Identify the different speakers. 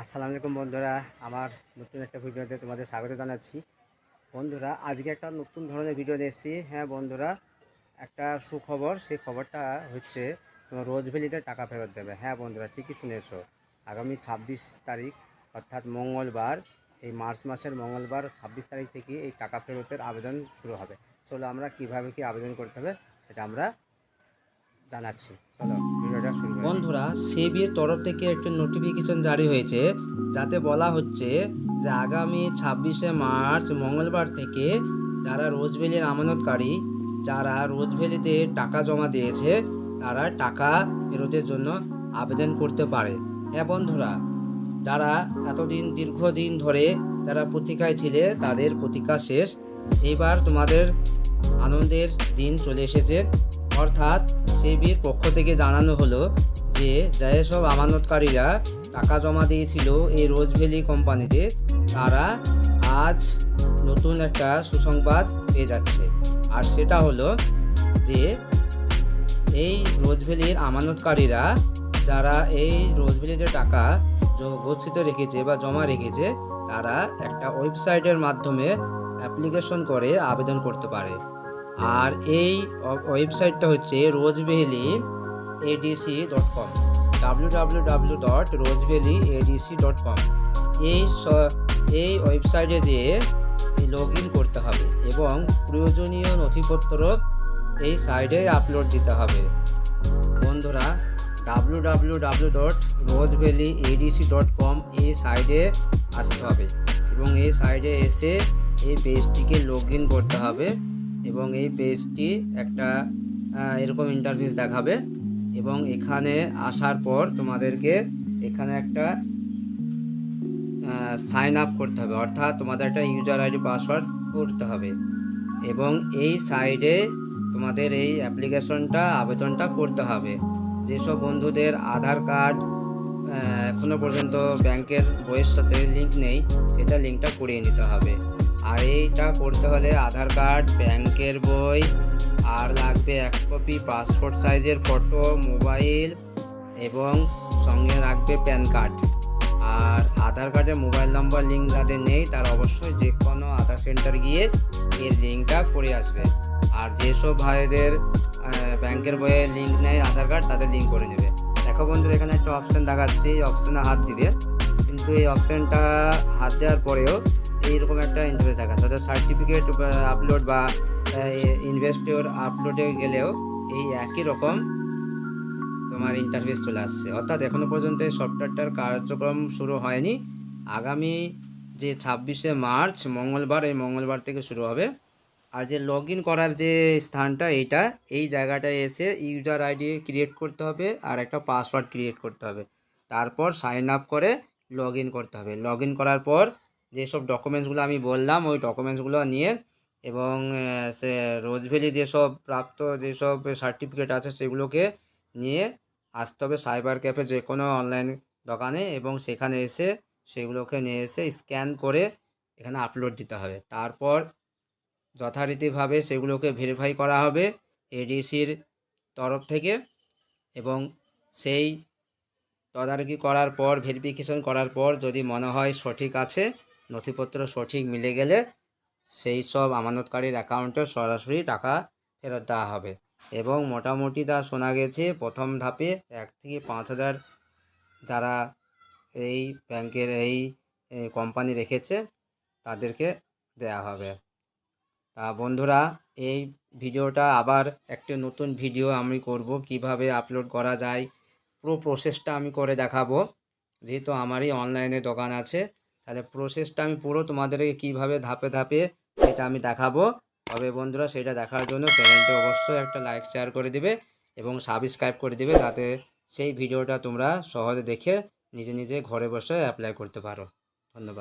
Speaker 1: আসসালামু আলাইকুম বন্ধুরা, আমার নতুন একটা ভিডিওতে তোমাদের স্বাগত জানাচ্ছি। বন্ধুরা, আজকে একটা নতুন ধরনের ভিডিও নিয়ে এসেছি। হ্যাঁ বন্ধুরা, একটা সুখবর, সেই খবরটা হচ্ছে তোমার রোজভ্যালিতে টাকা ফেরত দেবে। হ্যাঁ বন্ধুরা, ঠিকই শুনেছো। আগামী ছাব্বিশ তারিখ, অর্থাৎ মঙ্গলবার, এই মার্চ মাসের মঙ্গলবার, ছাব্বিশ তারিখ থেকে এই টাকা ফেরতের আবেদন শুরু হবে। চলো আমরা কীভাবে কি আবেদন করতে হবে, সেটা আমরা জানাচ্ছি। চলো। বন্ধুরা সেবির তরফ থেকে একটি নোটিফিকেশন জারি হয়েছে, যাতে বলা হচ্ছে যে আগামী ছাব্বিশে মার্চ মঙ্গলবার থেকে যারা রোজভ্যালির আমানতকারী, যারা রোজভ্যালিতে টাকা জমা দিয়েছে, তারা টাকা ফেরতের জন্য আবেদন করতে পারে। হ্যাঁ বন্ধুরা, যারা এতদিন, দীর্ঘদিন ধরে যারা প্রতীক্ষায় ছিলে, তাদের প্রতীক্ষা শেষ। এবার তোমাদের আনন্দের দিন চলে এসেছে। অর্থাৎ সেবির পক্ষ থেকে জানানো হলো যে যেসব আমানতকারীরা টাকা জমা দিয়েছিল এই রোজভ্যালি কোম্পানিতে। তারা আজ নতুন একটা সুসংবাদ পেয়ে যাচ্ছে। আর সেটা হলো যে এই রোজভ্যালির আমানতকারীরা যারা এই রোজভ্যালিতে টাকা গচ্ছিত রেখেছে বা জমা রেখেছে, তারা একটা ওয়েবসাইটের মাধ্যমে অ্যাপ্লিকেশন করে আবেদন করতে পারে। আর এই ওয়েবসাইটটা হচ্ছে Rose Valley ADC dot com W W W dot Rose Valley ADC dot com এই এই ওয়েবসাইটে যেয়ে লগ ইন করতে হবে এবং প্রয়োজনীয় নথিপত্র এই সাইডে আপলোড দিতে হবে। বন্ধুরা W W W dot Rose Valley ADC dot com এই সাইডে আসতে হবে এবং এই সাইডে এসে এই পেজটিকে লগ ইন করতে হবে। এবং এই পেজটি একটা এরকম ইন্টারফেস দেখাবে এবং এখানে আসার পর তোমাদেরকে এখানে একটা সাইন আপ করতে হবে। অর্থাৎ তোমাদের একটা ইউজার আইডি পাসওয়ার্ড করতে হবে এবং এই সাইডে তোমাদের এই অ্যাপ্লিকেশনটা আবেদনটা করতে হবে। যেসব বন্ধুদের আধার কার্ড এখনও পর্যন্ত ব্যাংকের বইয়ের সাথে লিঙ্ক নেই, সেটা লিঙ্কটা করিয়ে নিতে হবে। আর এইটা করতে হলে আধার কার্ড, ব্যাংকের বই, আর লাগবে এক কপি পাসপোর্ট সাইজের ফটো, মোবাইল এবং সঙ্গে লাগবে প্যান কার্ড। আর আধার কার্ডে মোবাইল নম্বর, লিঙ্ক যাদের নেই, তারা অবশ্যই যে কোনো আধার সেন্টার গিয়ে এর লিঙ্কটা করে আসবে। আর যেসব ভাইদের ব্যাংকের বইয়ে লিঙ্ক নেয় আধার কার্ড, তাদের লিঙ্ক করে নেবে। দেখো বন্ধুরা, এখানে একটা অপশান দেখাচ্ছে, এই অপশানে হাত দিবে। কিন্তু এই অপশানটা হাত দেওয়ার পরেও এইরকম একটা ইন্টারেস্ট দেখাচ্ছে অর্থাৎ সার্টিফিকেট আপলোড বা ইনভেস্টর আপলোডে গেলেও এই একই রকম তোমার ইন্টারফেস চলে আসছে। অর্থাৎ এখনও পর্যন্ত এই সফটওয়্যারটার কার্যক্রম শুরু হয়নি। আগামী যে ছাব্বিশে মার্চ, মঙ্গলবার, এই মঙ্গলবার থেকে শুরু হবে। আর যে লগ করার যে স্থানটা, এইটা, এই জায়গাটায় এসে ইউজার আইডি ক্রিয়েট করতে হবে আর একটা পাসওয়ার্ড ক্রিয়েট করতে হবে। তারপর সাইন আপ করে লগ করতে হবে। লগ করার পর যেসব ডকুমেন্টসগুলো আমি বললাম, ওই ডকুমেন্টসগুলো নিয়ে এবং সে রোজভ্যালি যেসব প্রাপ্ত যেসব সার্টিফিকেট আছে সেগুলোকে নিয়ে আসতে হবে সাইবার ক্যাফে যে কোনো অনলাইন দোকানে এবং সেখানে এসে সেগুলোকে নিয়ে এসে স্ক্যান করে এখানে আপলোড দিতে হবে। তারপর যথারীতিভাবে সেগুলোকে ভেরিফাই করা হবে এডিসির তরফ থেকে এবং সেই তদারকি করার পর ভেরিফিকেশন করার পর যদি মনে হয় সঠিক আছে নথিপত্র সঠিক মিলে গেলে সেই সব আমানতকারীর অ্যাকাউন্টে সরাসরি টাকা ফেরত দেওয়া হবে এবং মোটামুটি যা শোনা গেছে, প্রথম ধাপে এক থেকে পাঁচ হাজার যারা এই ব্যাংকের এই কোম্পানি রেখেছে, তাদেরকে দেয়া হবে। তা বন্ধুরা, এই ভিডিওটা আবার একটা নতুন ভিডিও আমি করব, কীভাবে আপলোড করা যায়, পুরো প্রসেসটা আমি করে দেখাবো। যেহেতু আমারই অনলাইনে দোকান আছে তাহলে প্রসেসটা আমি পুরো তোমাদেরকে কীভাবে ধাপে ধাপে সেটা আমি দেখাবো। তবে বন্ধুরা, সেটা দেখার জন্য চ্যানেলটি অবশ্যই একটা লাইক শেয়ার করে দিবে এবং সাবস্ক্রাইব করে দিবে যাতে সেই ভিডিওটা তোমরা সহজে দেখে নিজে নিজে ঘরে বসে অ্যাপ্লাই করতে পারো। ধন্যবাদ।